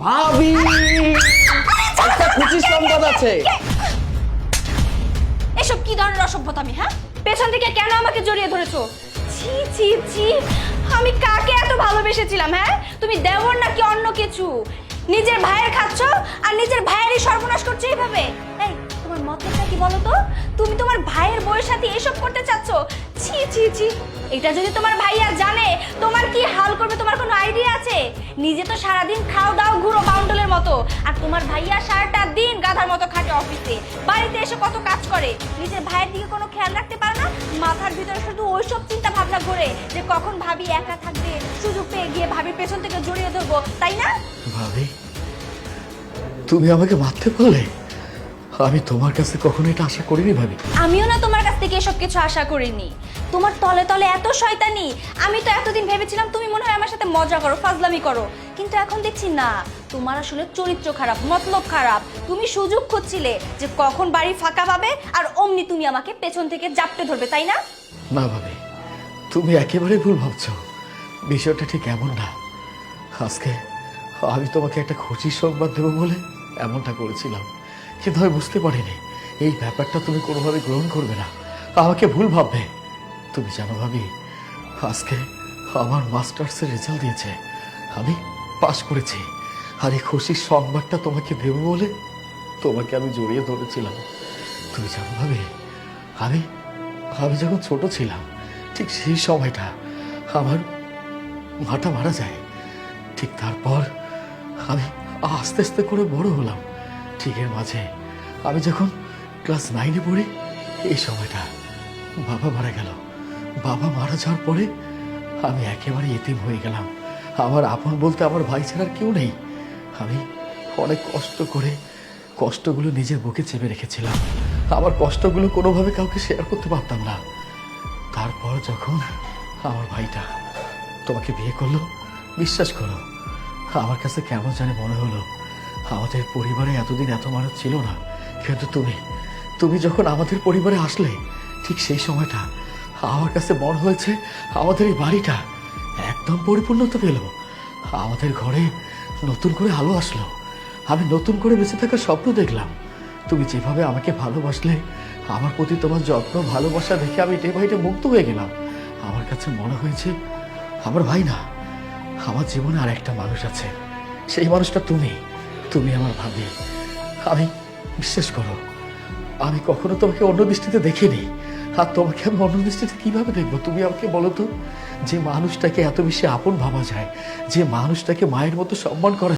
ভাবি। একটা খুশি সংবাদ আছে। এসব কি ধরনের অসভ্যতামি হ্যাঁ? পেছন থেকে কেন আমাকে জড়িয়ে ধরেছো? ছি ছি ছি আমি কাকে এত ভালোবেসেছিলাম হ্যাঁ? তুমি দেওর নাকি অন্য কিছু? নিজের ভাইয়ের খাচ্ছ আর নিজের ভাইয়েরই সর্বনাশ করছ এইভাবে? এই তোমার মতলবটা কি বলো তো? তুমি তোমার ভাইয়ের বউয়ের সাথে এসব করতে চাচ্ছ? ছি ছি ছি এটা যদি তোমার ভাইয়া জানে তোমার কি হাল করবে? তোমার কোনো আইডিয়া নিজে তো সারাদিন খাও দাও, ঘুরো বাউন্ডলের মতো। আর তোমার ভাইয়া সারাটা দিন গাধার মতো খাটে অফিসে। বাড়িতে এসে কত কাজ করে। নিজের ভাইয়ের দিকে কোনো খেয়াল রাখতে পারে না? মাথার ভিতরে শুধু ওইসব চিন্তা ভাবনা করে যে কখন ভাবি একা থাকবে, সুযোগ পেয়ে গিয়ে ভাবি পেছন থেকে জড়িয়ে ধরবো, তাই না? ভাবি, তুমি আমাকে মারতে পারলে? আমি তোমার কাছে কখনো এটা আশা করিনি ভাবি? আমিও না তোমার কাছ থেকে এসব কিছু আশা করিনি। তোমার তলে তলে এত শয়তানি। আমি তো এতদিন ভেবেছিলাম তুমি মনে হয় আমার সাথে মজা করো ফাজলামি করো। কিন্তু এখন দেখছি না তোমার আসলে চরিত্র খারাপ মতলব খারাপ। তুমি সুযোগ খুঁজছিলে যে কখন বাড়ি ফাঁকা পাবে আর অমনি তুমি আমাকে পেছন থেকে জাপটে ধরবে তাই না? না ভাবি তুমি একেবারে ভুল ভাবছ। বিষয়টা ঠিক এমন না। আজকে আমি তোমাকে একটা খুশির সংবাদ দেবো বলে এমনটা করেছিলাম। কিন্তু আমি বুঝতে পারিনি। এই ব্যাপারটা তুমি কোনোভাবে গ্রহণ করবে না। আমাকে ভুল ভাববে। তুমি জানো ভাবি, আজকে আমার মাস্টার্সের রেজাল্ট দিয়েছে। আমি পাশ করেছি। আর এই খুশির সংবাদটা তোমাকে দেবো বলে তোমাকে আমি জড়িয়ে ধরেছিলাম। তুমি জানো ভাবি, আমি আমি যখন ছোট ছিলাম, ঠিক সেই সময়টা আমার মাটা মারা যায়। ঠিক তারপর আমি আস্তে আস্তে করে বড় হলাম। ঠিক এর মাঝে আমি যখন ক্লাস নাইনে পড়ি, এই সময়টা বাবা মারা গেল। বাবা মারা যাওয়ার পরে আমি একেবারে এতিম হয়ে গেলাম। আমার আপন বলতে আমার ভাই ছাড়ার কেউ নেই। আমি অনেক কষ্ট করে কষ্টগুলো নিজের বুকে চেপে রেখেছিলাম। আমার কষ্টগুলো কোনোভাবে কাউকে শেয়ার করতে পারতাম না। তারপর যখন আমার ভাইটা তোমাকে বিয়ে করল, বিশ্বাস করো, আমার কাছে কেমন জানি মনে হলো আমাদের পরিবারে এতদিন এত মানুষ ছিল না। কিন্তু তুমি তুমি যখন আমাদের পরিবারে আসলে, ঠিক সেই সময়টা আমার কাছে মনে হয়েছে আমাদের এই বাড়িটা একদম পরিপূর্ণতা পেল। আমাদের ঘরে নতুন করে আলো আসলো। আমি নতুন করে বেঁচে থাকার স্বপ্ন দেখলাম। তুমি যেভাবে আমাকে ভালোবাসলে, আমার প্রতি তোমার যত্ন, ভালোবাসা দেখে আমি ডে বাই মুক্ত হয়ে গেলাম। আমার কাছে মনে হয়েছে, আমার ভাই না, আমার জীবনে আর একটা মানুষ আছে। সেই মানুষটা তুমি। তুমি আমার ভাবি। আমি, বিশ্বাস করো, আমি কখনো তোমাকে অন্য দৃষ্টিতে দেখিনি। আর তোমাকে আমি অন্য দৃষ্টিতে কীভাবে দেখব? তুমি আমাকে বলো তো, যে মানুষটাকে এত বেশি আপন ভাবা যায়, যে মানুষটাকে মায়ের মতো সম্মান করা